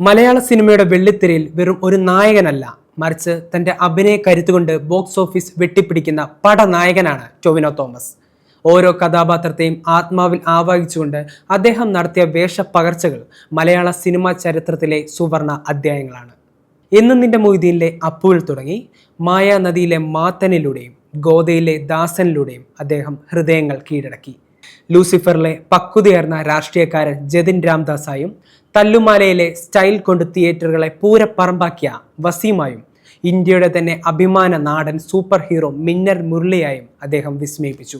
മലയാള സിനിമയുടെ വെള്ളിത്തിരയിൽ വെറും ഒരു നായകനല്ല. മറിച്ച് തന്റെ അഭിനയ കരുത്തുകൊണ്ട് ബോക്സ് ഓഫീസ് വെട്ടിപ്പിടിക്കുന്ന പടനായകനാണ് ടൊവിനോ തോമസ്. ഓരോ കഥാപാത്രത്തെയും ആത്മാവിൽ ആവാഹിച്ചുകൊണ്ട് അദ്ദേഹം നടത്തിയ വേഷപ്പകർച്ചകൾ മലയാള സിനിമാ ചരിത്രത്തിലെ സുവർണ അധ്യായങ്ങളാണ്. ഇന്ന് നിന്റെ മൊയ്തീനിലെ അപ്പുവിൽ തുടങ്ങി മായാ നദിയിലെ മാത്തനിലൂടെയും ഗോദയിലെ ദാസനിലൂടെയും അദ്ദേഹം ഹൃദയങ്ങൾ കീഴടക്കി. ലൂസിഫറിലെ പക്വതയേർന്ന രാഷ്ട്രീയക്കാരൻ ജതിൻ രാംദാസായും തല്ലുമാലയിലെ സ്റ്റൈൽ കൊണ്ട് തിയേറ്ററുകളെ പൂരപ്പറമ്പാക്കിയ വസീമായും ഇന്ത്യയുടെ തന്നെ അഭിമാന നാടൻ സൂപ്പർ ഹീറോ മിന്നർ മുരളിയായും അദ്ദേഹം വിസ്മയിപ്പിച്ചു.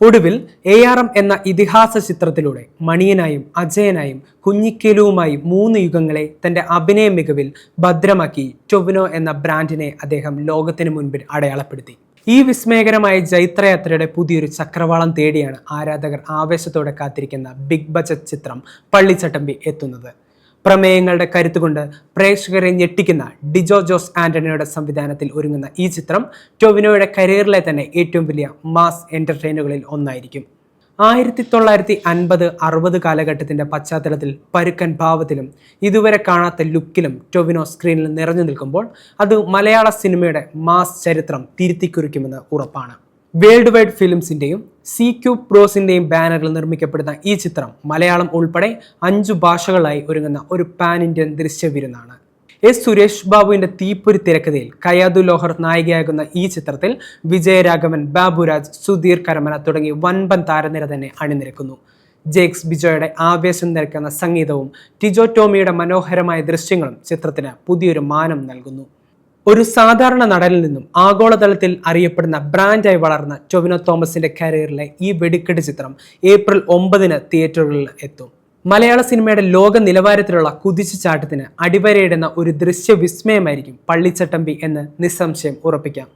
ഒടുവിൽ എ ആർ എം എന്ന ഇതിഹാസ ചിത്രത്തിലൂടെ മണിയനായും അജയനായും കുഞ്ഞിക്കേലുവുമായി മൂന്ന് യുഗങ്ങളെ തന്റെ അഭിനയ മികവിൽ ഭദ്രമാക്കി ടൊവിനോ എന്ന ബ്രാൻഡിനെ അദ്ദേഹം ലോകത്തിന് മുൻപിൽ അടയാളപ്പെടുത്തി. ഈ വിസ്മയകരമായ ജൈത്രയാത്രയുടെ പുതിയൊരു ചക്രവാളം തേടിയാണ് ആരാധകർ ആവേശത്തോടെ കാത്തിരിക്കുന്ന ബിഗ് ബജറ്റ് ചിത്രം പള്ളിച്ചട്ടമ്പി എത്തുന്നത്. പ്രമേയങ്ങളുടെ കരുത്തുകൊണ്ട് പ്രേക്ഷകരെ ഞെട്ടിക്കുന്ന ഡിജോ ജോസ് ആന്റണിയുടെ സംവിധാനത്തിൽ ഒരുങ്ങുന്ന ഈ ചിത്രം ടൊവിനോയുടെ കരിയറിലെ തന്നെ ഏറ്റവും വലിയ മാസ് എന്റർടൈനുകളിൽ ഒന്നായിരിക്കും. ആയിരത്തി തൊള്ളായിരത്തി അൻപത് അറുപത് കാലഘട്ടത്തിന്റെ പശ്ചാത്തലത്തിൽ പരുക്കൻ ഭാവത്തിലും ഇതുവരെ കാണാത്ത ലുക്കിലും ടൊവിനോ സ്ക്രീനിൽ നിറഞ്ഞു നിൽക്കുമ്പോൾ അത് മലയാള സിനിമയുടെ മാസ് ചരിത്രം തിരുത്തിക്കുറിക്കുമെന്ന് ഉറപ്പാണ്. വേൾഡ് വൈഡ് ഫിലിംസിന്റെയും സി ക്യൂ പ്രോസിന്റെയും ബാനറിൽ നിർമ്മിക്കപ്പെടുന്ന ഈ ചിത്രം മലയാളം ഉൾപ്പെടെ അഞ്ചു ഭാഷകളായി ഒരുങ്ങുന്ന ഒരു പാൻ ഇന്ത്യൻ ദൃശ്യവിരുന്നാണ് എസ് സുരേഷ് ബാബുവിന്റെ തീപ്പൊരി തിരക്കഥയിൽ കയാദു ലോഹർ നായികയാകുന്ന ഈ ചിത്രത്തിൽ വിജയരാഘവൻ ബാബുരാജ് സുധീർ കരമന തുടങ്ങി വൻപൻ താരനിര തന്നെ അണിനിരക്കുന്നു. ജേക്സ് ബിജോയുടെ ആവേശം നിരക്കുന്ന സംഗീതവും ടിജോ ടോമിയുടെ മനോഹരമായ ദൃശ്യങ്ങളും ചിത്രത്തിന് പുതിയൊരു മാനം നൽകുന്നു. ഒരു സാധാരണ നടനിൽ നിന്നും ആഗോളതലത്തിൽ അറിയപ്പെടുന്ന ബ്രാൻഡായി വളർന്ന ടൊവിനോ തോമസിന്റെ കരിയറിലെ ഈ വെടിക്കെട്ട് ചിത്രം ഏപ്രിൽ ഒമ്പതിന് തിയേറ്ററുകളിൽ എത്തും. മലയാള സിനിമയുടെ ലോക നിലവാരത്തിലുള്ള കുതിച്ചുചാട്ടത്തിന് അടിവരയിടുന്ന ഒരു ദൃശ്യവിസ്മയമായിരിക്കും പള്ളിച്ചട്ടമ്പി എന്ന് നിസ്സംശയം ഉറപ്പിക്കാം.